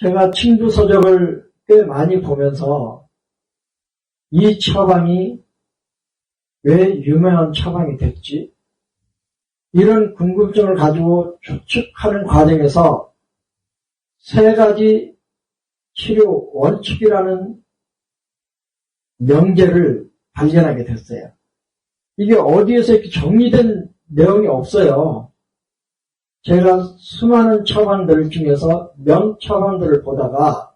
제가 친구 서적을 꽤 많이 보면서 이 처방이 왜 유명한 처방이 됐지? 이런 궁금증을 가지고 추측하는 과정에서 세 가지 치료 원칙이라는 명제를 발견하게 됐어요. 이게 어디에서 이렇게 정리된 내용이 없어요. 제가 수많은 처방들 중에서 명처방들을 보다가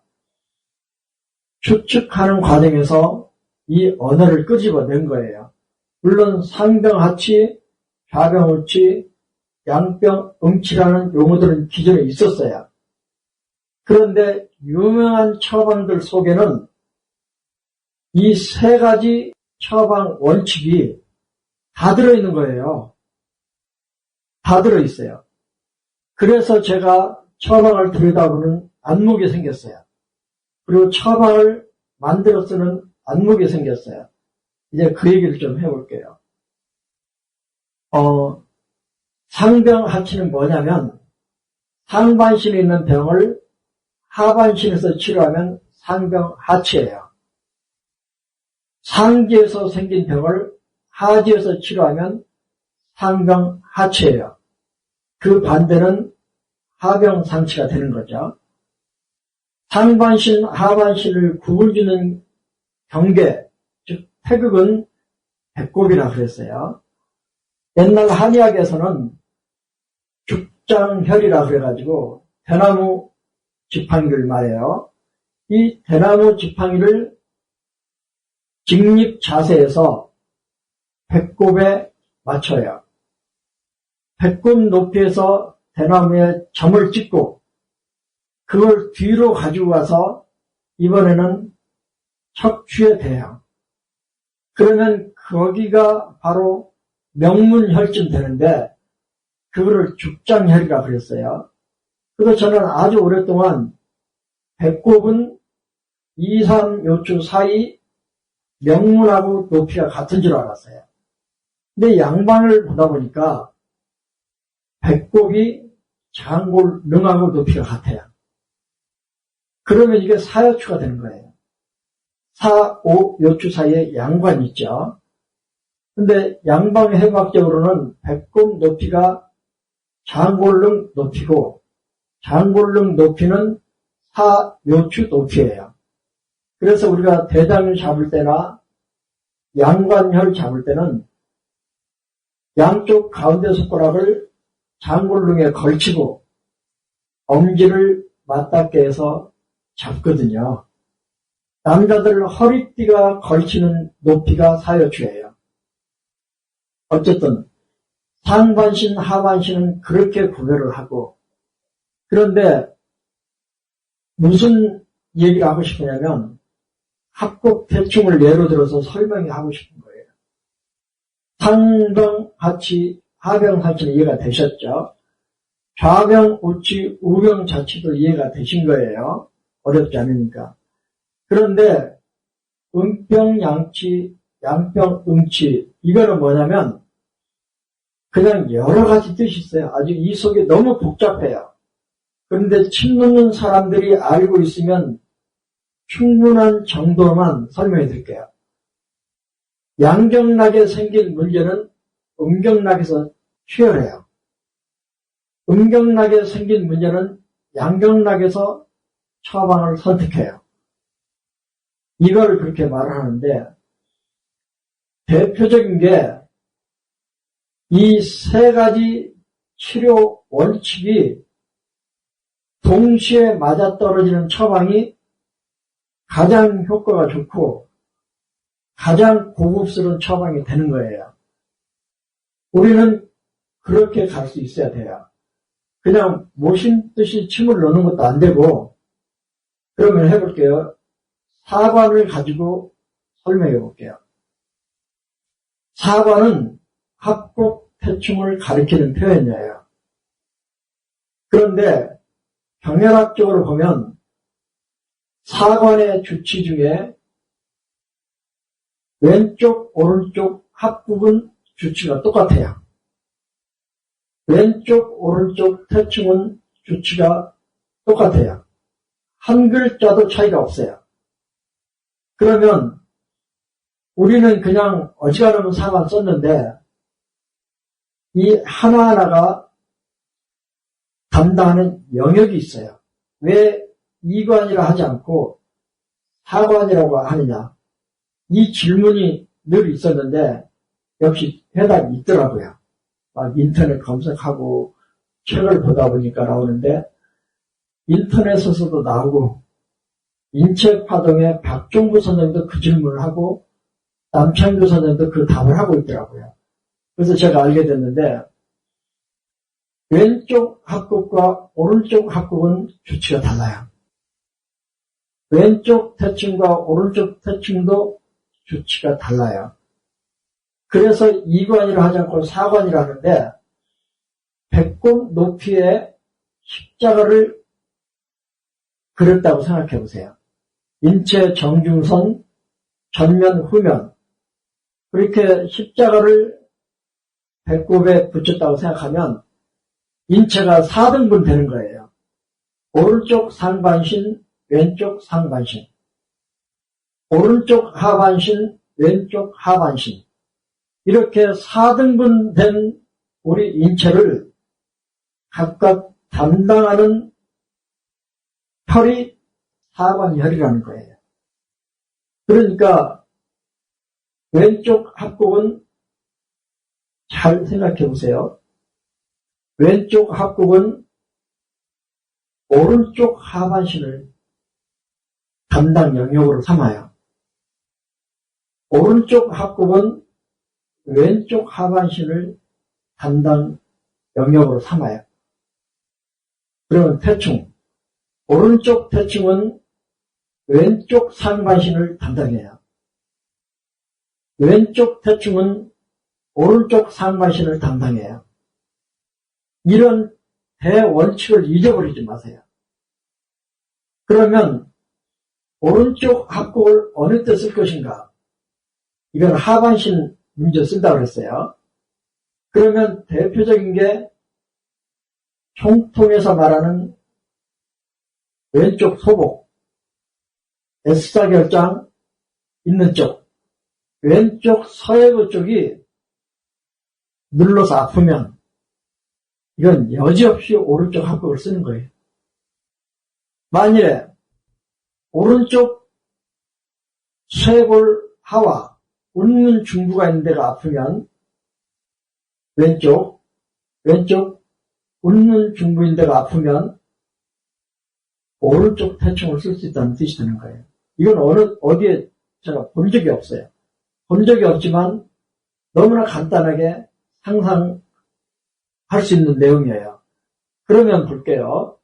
추측하는 과정에서 이 언어를 끄집어낸 거예요. 물론 상병하치, 좌병우치, 양병응치라는 용어들은 기존에 있었어요. 그런데 유명한 처방들 속에는 이 세 가지 처방 원칙이 다 들어있는 거예요. 다 들어있어요. 그래서 제가 처방을 들여다보는 안목이 생겼어요. 그리고 처방을 만들어 쓰는 안목이 생겼어요. 이제 그 얘기를 좀 해볼게요. 어, 상병하치는 뭐냐면 상반신에 있는 병을 하반신에서 치료하면 상병하치예요. 상지에서 생긴 병을 하지에서 치료하면 상병하치예요. 그 반대는 하병상치가 되는 거죠. 상반신, 하반신을 구분주는 경계, 즉 태극은 배꼽이라 그랬어요. 옛날 한의학에서는 죽장혈이라 그래가지고 대나무 지팡이를 말해요. 이 대나무 지팡이를 직립 자세에서 배꼽에 맞춰요. 배꼽 높이에서 대나무에 점을 찍고 그걸 뒤로 가지고 가서 이번에는 척추에 대요. 그러면 거기가 바로 명문혈쯤 되는데 그거를 죽장혈이라 그랬어요. 그래서 저는 아주 오랫동안 배꼽은 2, 3 요추 사이 명문하고 높이가 같은 줄 알았어요. 근데 양반을 보다 보니까 배꼽이 장골 능하고 높이가 같아요. 그러면 이게 사여추가 되는 거예요. 사, 오, 요추 사이에 양관이 있죠. 근데 양방 해학적으로는 배꼽 높이가 장골릉 높이고 장골릉 높이는 사, 요추 높이예요. 그래서 우리가 대장을 잡을 때나 양관혈 잡을 때는 양쪽 가운데 손가락을 장골릉에 걸치고 엄지를 맞닿게 해서 잡거든요. 남자들 허리띠가 걸치는 높이가 사여추예요. 어쨌든 상반신, 하반신은 그렇게 구별을 하고 그런데 무슨 얘기를 하고 싶으냐면 합곡 대충을 예로 들어서 설명이 하고 싶은 거예요. 상병, 하치, 하병, 하치는 이해가 되셨죠? 좌병, 우치, 우병 자치도 이해가 되신 거예요. 어렵지 않으니까. 그런데 음병, 양치, 양병, 음치 이거는 뭐냐면 그냥 여러 가지 뜻이 있어요. 아주 이 속에 너무 복잡해요. 그런데 침 놓는 사람들이 알고 있으면 충분한 정도만 설명해 드릴게요. 양경락에 생긴 문제는 음경락에서 취열해요. 음경락에 생긴 문제는 양경락에서 처방을 선택해요. 이걸 그렇게 말하는데 대표적인 게 이 세 가지 치료 원칙이 동시에 맞아떨어지는 처방이 가장 효과가 좋고 가장 고급스러운 처방이 되는 거예요. 우리는 그렇게 갈 수 있어야 돼요. 그냥 모신 듯이 침을 넣는 것도 안 되고 그러면 해볼게요. 사관을 가지고 설명해 볼게요. 사관은 합곡 태충을 가리키는 표현이에요. 그런데 경혈학적으로 보면 사관의 주치 중에 왼쪽, 오른쪽 합국은 주치가 똑같아요. 왼쪽, 오른쪽 태충은 주치가 똑같아요. 한 글자도 차이가 없어요. 그러면 우리는 그냥 어지간하면 사만 썼는데 이 하나하나가 담당하는 영역이 있어요. 왜 이관이라 하지 않고 사관이라고 하느냐. 이 질문이 늘 있었는데 역시 해답이 있더라고요. 막 인터넷 검색하고 책을 보다 보니까 나오는데 인터넷에서도 나오고 인체파동의 박종구 선생님도 그 질문을 하고 남창규 선생님도 그 답을 하고 있더라고요. 그래서 제가 알게 됐는데 왼쪽 합국과 오른쪽 합국은 주치가 달라요. 왼쪽 태층과 오른쪽 태층도 주치가 달라요. 그래서 2관이라 하지 않고 4관이라 하는데 배꼽 높이의 십자가를 그렸다고 생각해 보세요. 인체 정중선, 전면, 후면 그렇게 십자가를 배꼽에 붙였다고 생각하면 인체가 4등분 되는 거예요. 오른쪽 상반신, 왼쪽 상반신. 오른쪽 하반신, 왼쪽 하반신. 이렇게 4등분 된 우리 인체를 각각 담당하는 혈이 사관혈이라는 거예요. 그러니까 왼쪽 합곡은 잘 생각해 보세요. 왼쪽 합곡은 오른쪽 하반신을 담당 영역으로 삼아요. 오른쪽 합곡은 왼쪽 하반신을 담당 영역으로 삼아요. 그러면 태충. 오른쪽 태충은 왼쪽 상반신을 담당해요. 왼쪽 태충은 오른쪽 상반신을 담당해요. 이런 대원칙을 잊어버리지 마세요. 그러면 오른쪽 합곡을 어느 때 쓸 것인가? 이건 하반신 문제 쓴다고 그랬어요. 그러면 대표적인 게 총통에서 말하는 왼쪽 소복, S자 결장 있는 쪽, 왼쪽 서해부 쪽이 눌러서 아프면 이건 여지없이 오른쪽 합법을 쓰는 거예요. 만일에 오른쪽 쇄골 하와 웃는 중부가 있는 데가 아프면 왼쪽, 왼쪽 웃는 중부인 데가 아프면 오른쪽 태충을 쓸 수 있다는 뜻이 되는 거예요. 이건 어느, 어디에 제가 본 적이 없어요. 본 적이 없지만 너무나 간단하게 상상할 수 있는 내용이에요. 그러면 볼게요.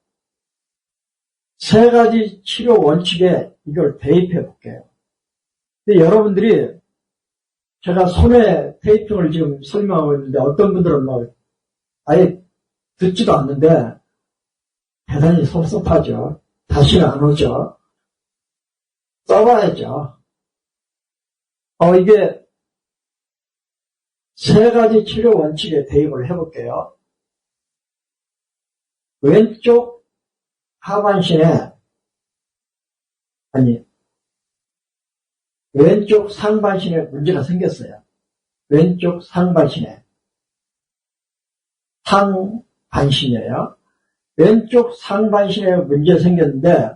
세 가지 치료 원칙에 이걸 대입해 볼게요. 근데 여러분들이 제가 손에 테이핑을 지금 설명하고 있는데 어떤 분들은 뭐 아예 듣지도 않는데 대단히 섭섭하죠. 다시는 안 오죠. 써봐야죠. 어, 이게 세 가지 치료 원칙에 대입을 해볼게요. 왼쪽 하반신에 아니 왼쪽 상반신에 문제가 생겼어요. 왼쪽 상반신에 상반신이에요. 왼쪽 상반신에 문제 생겼는데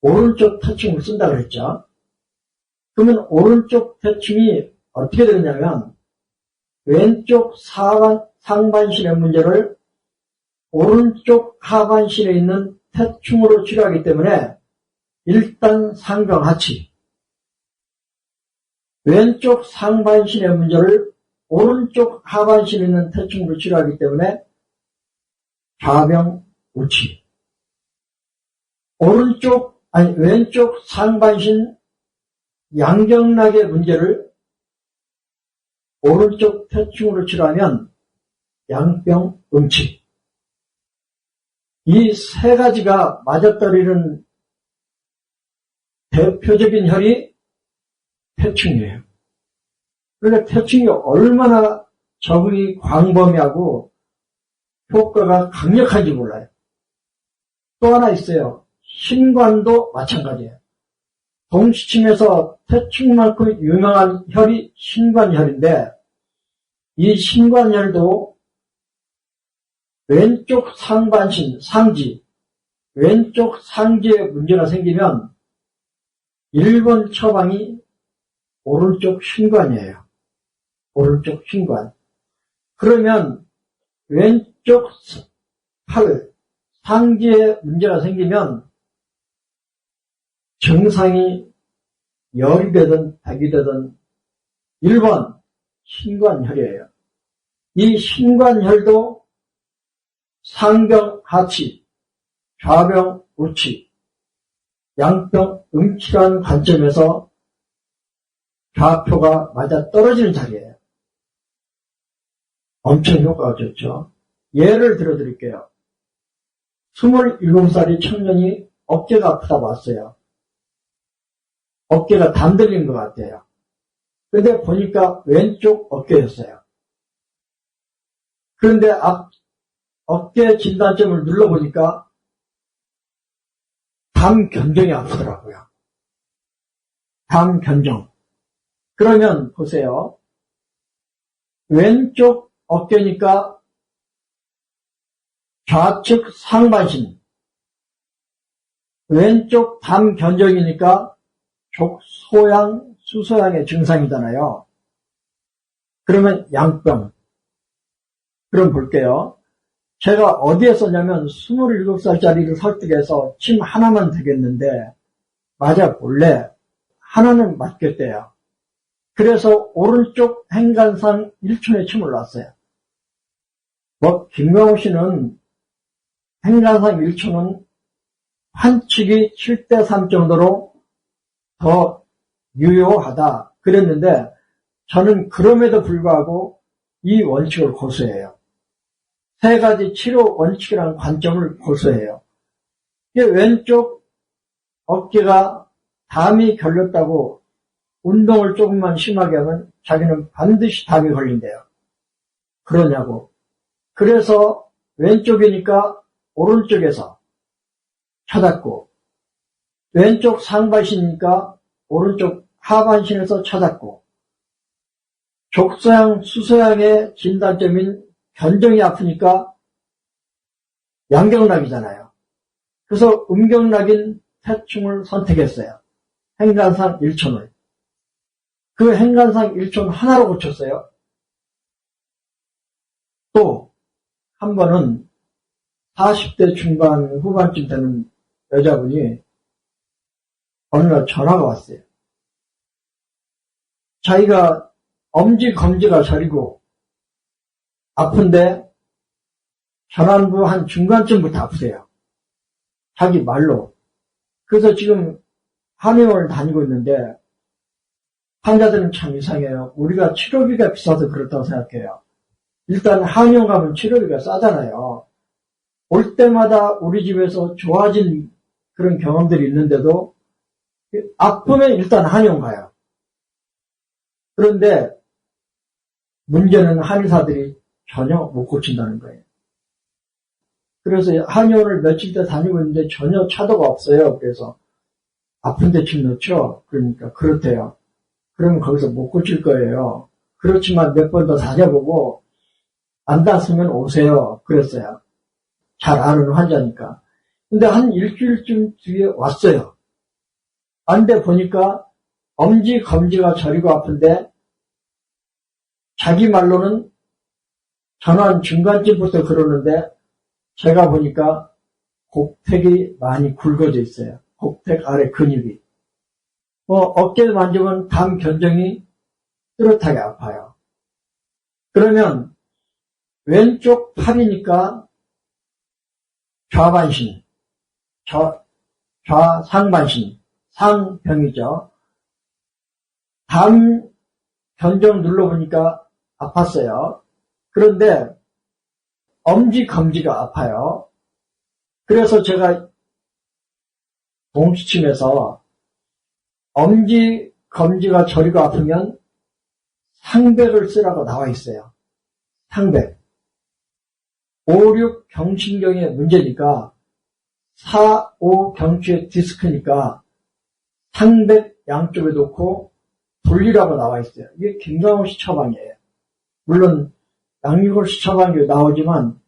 오른쪽 터칭을 쓴다 그랬죠. 그러면 오른쪽 터칭이 어떻게 되느냐면 왼쪽 사반, 상반신의 문제를 오른쪽 하반신에 있는 태충으로 치료하기 때문에 일단 상경하치 왼쪽 상반신의 문제를 오른쪽 하반신에 있는 태충으로 치료하기 때문에 좌병 우치 오른쪽 아니 왼쪽 상반신 양경락의 문제를 오른쪽 태충으로 치료하면 양병 음치. 이 세 가지가 맞아떨리는 대표적인 혈이 태충이에요. 그러니까 태충이 얼마나 적응이 광범위하고 효과가 강력한지 몰라요. 또 하나 있어요. 신관도 마찬가지예요. 동시침에서 태충만큼 유명한 혈이 신관혈인데 이 신관혈도 왼쪽 상반신, 상지, 왼쪽 상지에 문제가 생기면 1번 처방이 오른쪽 신관이에요. 오른쪽 신관. 그러면 왼쪽 팔, 상지에 문제가 생기면 증상이 열이 되든 백이 되든 1번 신관혈이에요. 이 신관혈도 상병 하치, 좌병 우치, 양병 음치라는 관점에서 좌표가 맞아 떨어지는 자리예요. 엄청 효과가 좋죠. 예를 들어 드릴게요. 27살의 청년이 어깨가 아프다고 왔어요. 어깨가 담들린 것 같아요. 근데 보니까 왼쪽 어깨였어요. 그런데 앞, 어깨 진단점을 눌러보니까 담 견정이 아프더라고요. 담 견정. 그러면 보세요. 왼쪽 어깨니까 좌측 상반신. 왼쪽 담견정이니까 족소양, 수소양의 증상이잖아요. 그러면 양병. 그럼 볼게요. 제가 어디에 썼냐면 27살짜리를 설득해서 침 하나만 되겠는데 맞아 볼래 하나는 맞겠대요. 그래서 오른쪽 행간상 1촌에 침을 놨어요. 뭐 김명호 씨는 행간상 1촌은 환축이 7대 3 정도로 더 유효하다 그랬는데 저는 그럼에도 불구하고 이 원칙을 고수해요. 세 가지 치료 원칙이라는 관점을 고수해요. 왼쪽 어깨가 담이 결렸다고 운동을 조금만 심하게 하면 자기는 반드시 담이 걸린대요. 그러냐고. 그래서 왼쪽이니까 오른쪽에서 찾았고, 왼쪽 상반신이니까 오른쪽 하반신에서 찾았고, 족소양, 수소양의 진단점인 견정이 아프니까 양경락이잖아요. 그래서 음경락인 태충을 선택했어요. 행간상 1촌을. 그 행간상 1촌 하나로 고쳤어요. 또, 한 번은 40대 중반 후반쯤 되는 여자분이 어느 날 전화가 왔어요. 자기가 엄지 검지가 저리고 아픈데 전환부 한 중간쯤부터 아프세요. 자기 말로. 그래서 지금 한의원을 다니고 있는데 환자들은 참 이상해요. 우리가 치료비가 비싸서 그렇다고 생각해요. 일단 한의원 가면 치료비가 싸잖아요. 올 때마다 우리 집에서 좋아진 그런 경험들이 있는데도 아프면 일단 한의원 가요. 그런데 문제는 한의사들이 전혀 못 고친다는 거예요. 그래서 한의원을 며칠 때 다니고 있는데 전혀 차도가 없어요. 그래서 아픈데 침 넣죠. 그러니까 그렇대요. 그러면 거기서 못 고칠 거예요. 그렇지만 몇 번 더 다녀보고 안 닿으면 오세요. 그랬어요. 잘 아는 환자니까. 근데 한 일주일쯤 뒤에 왔어요. 안돼 보니까 엄지 검지가 저리고 아픈데 자기 말로는 전환 중간쯤부터 그러는데 제가 보니까 곡택이 많이 굵어져 있어요. 곡택 아래 근육이. 뭐 어깨 만지면 담 견정이 뚜렷하게 아파요. 그러면 왼쪽 팔이니까 좌반신, 좌, 좌상반신, 상병이죠. 담 견정 눌러보니까 아팠어요. 그런데 엄지, 검지가 아파요. 그래서 제가 동시침에서 엄지, 검지가 저리고 아프면 상백을 쓰라고 나와 있어요. 상백. 5, 6 경신경의 문제니까 4, 5 경추의 디스크니까 상백 양쪽에 놓고 돌리라고 나와 있어요. 이게 김광호 씨 처방이에요. 물론 양육을 씨 처방이 나오지만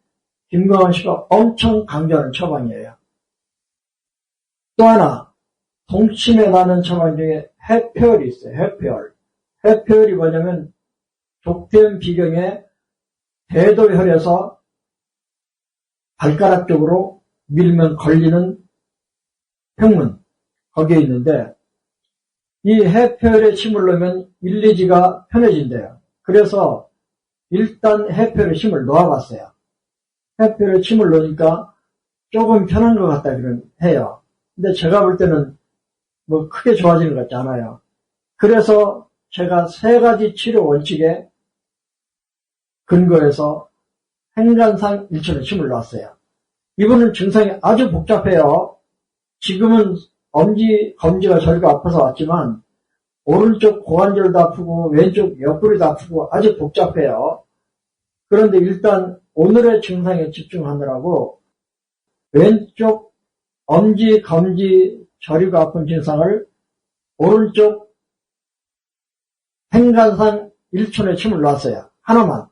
김광호 씨가 엄청 강조하는 처방이에요. 또 하나 동침에 나는 처방 중에 해표열이 있어요. 해표열. 해표열이 뭐냐면 족대음 비경에 대도혈에서 발가락 쪽으로 밀면 걸리는 평문 거기에 있는데 이 해표열에 침을 넣으면 일리지가 편해진대요. 그래서 일단 해표열에 침을 놓아봤어요. 해표열에 침을 넣으니까 조금 편한 것 같다 그런 해요. 근데 제가 볼 때는 뭐 크게 좋아지는 것 같지 않아요. 그래서 제가 세 가지 치료 원칙에 근거해서 행간상 일천에 침을 놨어요. 이분은 증상이 아주 복잡해요. 지금은 엄지, 검지가 저리가 아파서 왔지만 오른쪽 고관절도 아프고 왼쪽 옆구리도 아프고 아주 복잡해요. 그런데 일단 오늘의 증상에 집중하느라고 왼쪽 엄지, 검지, 저리가 아픈 증상을 오른쪽 행간상 1촌에 침을 놨어요. 하나만.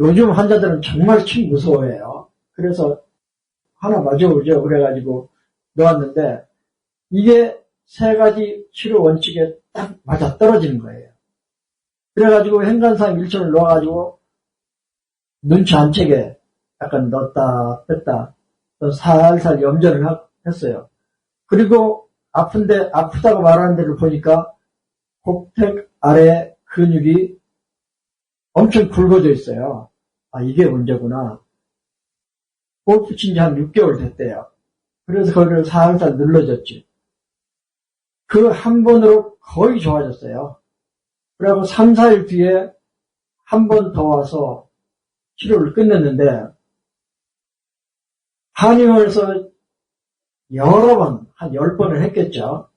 요즘 환자들은 정말 침 무서워해요. 그래서 하나 맞아보죠. 그래가지고 놓았는데 이게 세 가지 치료 원칙에 딱 맞아 떨어지는 거예요. 그래가지고 행간상 1촌을 놓아가지고 눈치 안 채게 약간 넣었다 뺐다 또 살살 염전을 하- 했어요. 그리고 아픈데 아프다고 말하는 데를 보니까 곡택 아래 근육이 엄청 굵어져 있어요. 아 이게 문제구나. 골프 친 지 한 6개월 됐대요. 그래서 거기를 살살 눌러줬지. 그 한 번으로 거의 좋아졌어요. 그리고 3, 4일 뒤에 한 번 더 와서 치료를 끝냈는데 한의원에서 여러 번, 한 열 번을 했겠죠.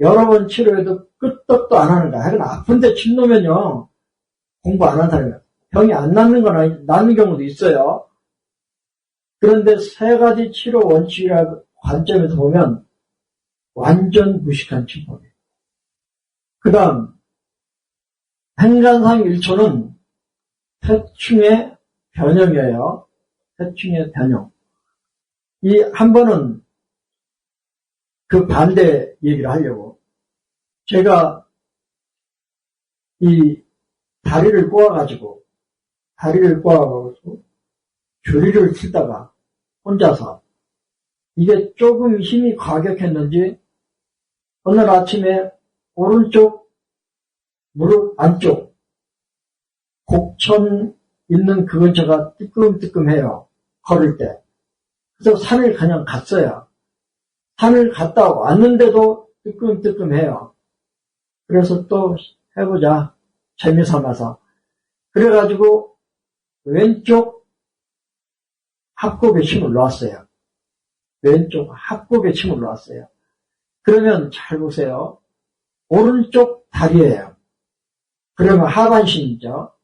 여러 번 치료해도 끄떡도 안 하는 거야. 하여간 아픈데 침 놓으면요. 공부 안한 사람이야. 병이 안 낫는 건 아니, 낫는 경우도 있어요. 그런데 세 가지 치료 원칙이라 관점에서 보면 완전 무식한 침법이에요. 그 다음, 행간상 1초는 태충의 변형이에요. 태충의 변형. 이 한 번은 그 반대 얘기를 하려고 제가 이 다리를 꼬아가지고 다리를 꼬아가지고 조리를 치다가 혼자서 이게 조금 힘이 과격했는지 오늘 아침에 오른쪽 무릎 안쪽 곡천 있는 그 근처가 뜨끔뜨끔해요. 걸을 때. 그래서 산을 그냥 갔어요. 산을 갔다 왔는데도 뜨끔뜨끔해요. 그래서 또 해보자. 재미삼아서. 그래가지고 왼쪽 합곡에 침을 놓았어요. 왼쪽 합곡에 침을 놓았어요. 그러면 잘 보세요. 오른쪽 다리예요. 그러면 하반신이죠.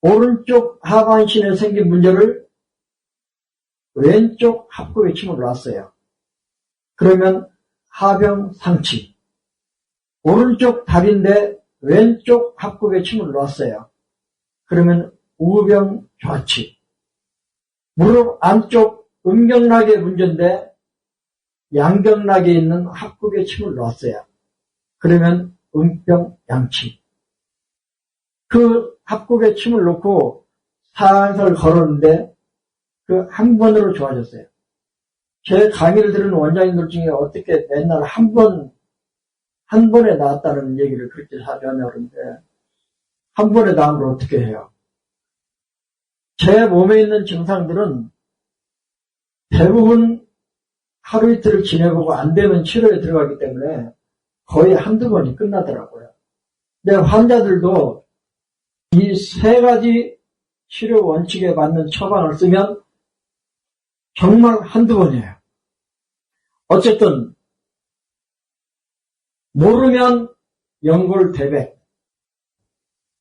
오른쪽 하반신에 생긴 문제를 왼쪽 합곡에 침을 놓았어요. 그러면 하병 상치. 오른쪽 다리인데 왼쪽 합곡에 침을 놓았어요. 그러면 우병 좌치. 무릎 안쪽 음경락의 문제인데 양경락에 있는 합곡에 침을 놓았어요. 그러면 음병 양치. 그 합곡에 침을 놓고 살살 걸었는데 그 한 번으로 좋아졌어요. 제 강의를 들은 원장님들 중에 어떻게 맨날 한 번, 한 번에 나왔다는 얘기를 그렇게 하냐그러는데 한 번에 나온 걸 어떻게 해요? 제 몸에 있는 증상들은 대부분 하루 이틀을 지내보고 안 되면 치료에 들어가기 때문에 거의 한두 번이 끝나더라고요. 근데 환자들도 이 세 가지 치료 원칙에 맞는 처방을 쓰면 정말 한두 번이에요. 어쨌든 모르면 연골대백,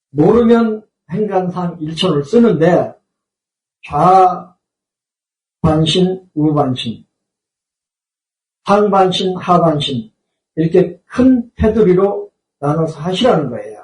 모르면 행간상 일천을 쓰는데 좌 반신, 우반신, 상반신, 하반신 이렇게 큰 테두리로 나눠서 하시라는 거예요.